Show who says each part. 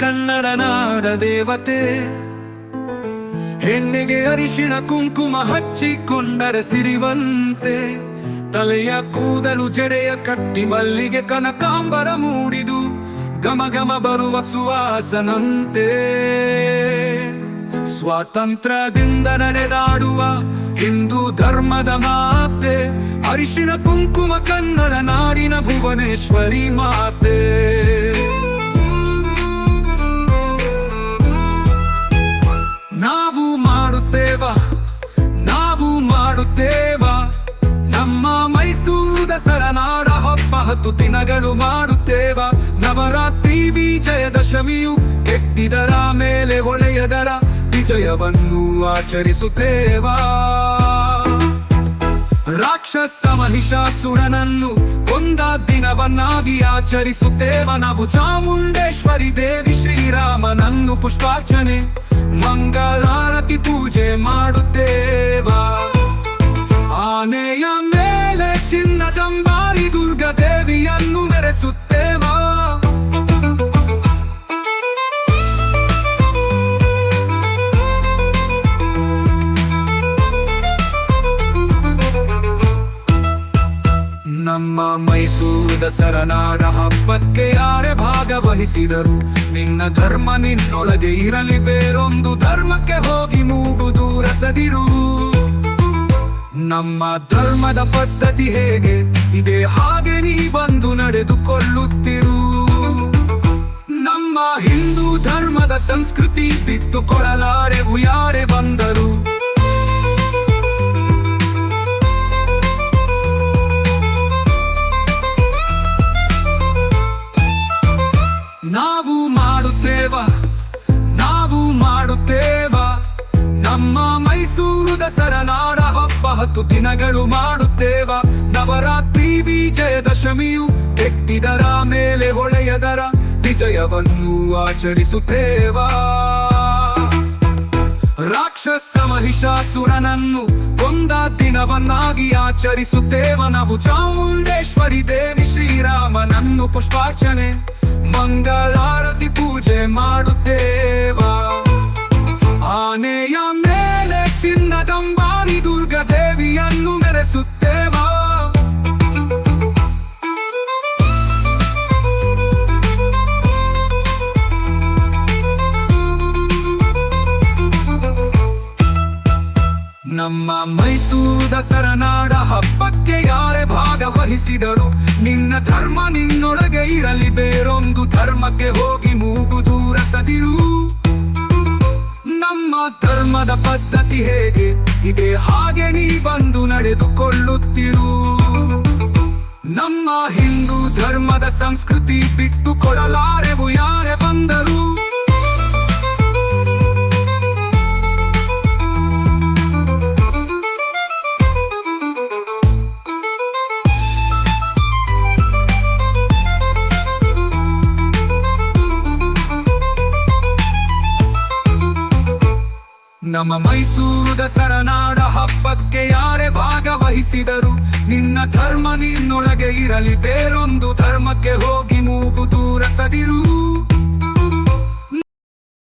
Speaker 1: ಕನ್ನಡ ನಾಡ ದೇವತೆ. ಹೆಣ್ಣಿಗೆ ಅರಿಶಿಣ ಕುಂಕುಮ ಹಚ್ಚಿಕೊಂಡರೆ ಸಿರಿವಂತೆ. ತಲೆಯ ಕೂದಲು ಜಡೆಯ ಕಟ್ಟಿ ಮಲ್ಲಿಗೆ ಕನಕಾಂಬರ ಮೂಡಿದು ಗಮ ಗಮ ಬರುವ ಸುವಾಸನಂತೆ. ಸ್ವಾತಂತ್ರ್ಯದಿಂದ ನಡೆದಾಡುವ ಹಿಂದೂ ಧರ್ಮದ ಮಾತೆ, ಅರಿಶಿಣ ಕುಂಕುಮ ಕನ್ನಡ ನಾಡಿನ ಭುವನೇಶ್ವರಿ ಮಾತೆ. ಮಾಡುತ್ತೇವ? ನಾವು ಮಾಡುತ್ತೇವ? ನಮ್ಮ ಮೈಸೂರು ದಸರಾ ನಾಡ ಹಬ್ಬ ಹತ್ತು ದಿನಗಳು ಮಾಡುತ್ತೇವ. ನವರಾತ್ರಿ ವಿಜಯದಶಮಿಯು ಕೆಟ್ಟಿದರ ಮೇಲೆ ಹೊಳೆಯದರ ವಿಜಯವನ್ನು ಆಚರಿಸುತ್ತೇವಾ. ರಾಕ್ಷಸ ಮಹಿಷಾಸುರನನ್ನು ಕೊಂದ ದಿನವನ್ನಾಗಿ ಆಚರಿಸುತ್ತೇವ. ನಾವು ಚಾಮುಂಡೇಶ್ವರಿ ದೇವಿ ಶ್ರೀರಾಮನನ್ನು ಪುಷ್ಪಾರ್ಚನೆ ಮಂಗಳಾರತಿ ಪೂಜೆ ಮಾಡುತ್ತೇವ? ಆನೆಯ ಮೇಲೆ ಚಿನ್ನದಂಬಾರಿ ದುರ್ಗ ದೇವಿಯನ್ನು ಮೆರೆಸುತ್ತೇವಾ ಮೈಸೂರು ದಸರಾ ನಾಡ ಹಬ್ಬಕ್ಕೆ ಯಾರೇ ಭಾಗವಹಿಸಿದರು ನಿನ್ನ ಧರ್ಮ ನಿನ್ನೊಳಗೆ ಇರಲಿ, ಬೇರೊಂದು ಧರ್ಮಕ್ಕೆ ಹೋಗಿ ಮೂಗು ದೂರಸದಿರು. ನಮ್ಮ ಧರ್ಮದ ಪದ್ಧತಿ ಹೇಗೆ? ಇದೆ ಹಾಗೆ ನೀ ಬಂದು ನಡೆದುಕೊಳ್ಳುತ್ತಿರು. ನಮ್ಮ ಹಿಂದೂ ಧರ್ಮದ ಸಂಸ್ಕೃತಿ ಬಿಟ್ಟುಕೊಡಲಾರೆವು ಯಾರೇ ಬಂದರು ಮೈಸೂರು ದಸರಾ ನಾಡ ಹಬ್ಬ ಹತ್ತು ದಿನಗಳು ಮಾಡುತ್ತೇವ. ನವರಾತ್ರಿ ವಿಜಯದಶಮಿಯು ಕೆಟ್ಟಿದರ ಮೇಲೆ ಹೊಳೆಯದರ ವಿಜಯವನ್ನು ಆಚರಿಸುತ್ತೇವಾ. ರಾಕ್ಷಸ ಮಹಿಷಾಸುರನನ್ನು ಕೊಂದ ದಿನವನ್ನಾಗಿ ಆಚರಿಸುತ್ತೇವ. ನಾವು ಚಾಮುಂಡೇಶ್ವರಿ ದೇವಿ ಶ್ರೀರಾಮನನ್ನು ಪುಷ್ಪಾರ್ಚನೆ, ಮಂಗಳಾರತಿ ಪೂಜೆ ಮಾಡುತ್ತೇವ. ನಮ್ಮ ಮೈಸೂರು ದಸರನಾಡ ಹಬ್ಬಕ್ಕೆ ಯಾರೇ ಭಾಗವಹಿಸಿದರು ನಿನ್ನ ಧರ್ಮ ನಿನ್ನೊಳಗೆ ಇರಲಿ, ಬೇರೊಂದು ಧರ್ಮಕ್ಕೆ ಹೋಗಿ ಮೂಗು ದೂರ ಸದಿರು. ನಮ್ಮ ಧರ್ಮದ ಪದ್ಧತಿ ಹೇಗೆ? ಇದೆ ಹಾಗೆ ನೀ ಬಂದು ನಡೆದುಕೊಳ್ಳುತ್ತಿರು. ನಮ್ಮ ಹಿಂದೂ ಧರ್ಮದ ಸಂಸ್ಕೃತಿ ಬಿಟ್ಟು ಕೊಡಲಾರೆವು ಯಾರೇ ಬಂದರು. ನಮ್ಮ ಮೈಸೂರು ದಸರನಾಡ ಹಬ್ಬಕ್ಕೆ ಯಾರೇ ಭಾಗವಹಿಸಿದರು, ನಿನ್ನ ಧರ್ಮ ನಿನ್ನೊಳಗೆ ಇರಲಿ, ಬೇರೊಂದು ಧರ್ಮಕ್ಕೆ ಹೋಗಿ ಮೂಗು ದೂರಸದಿರು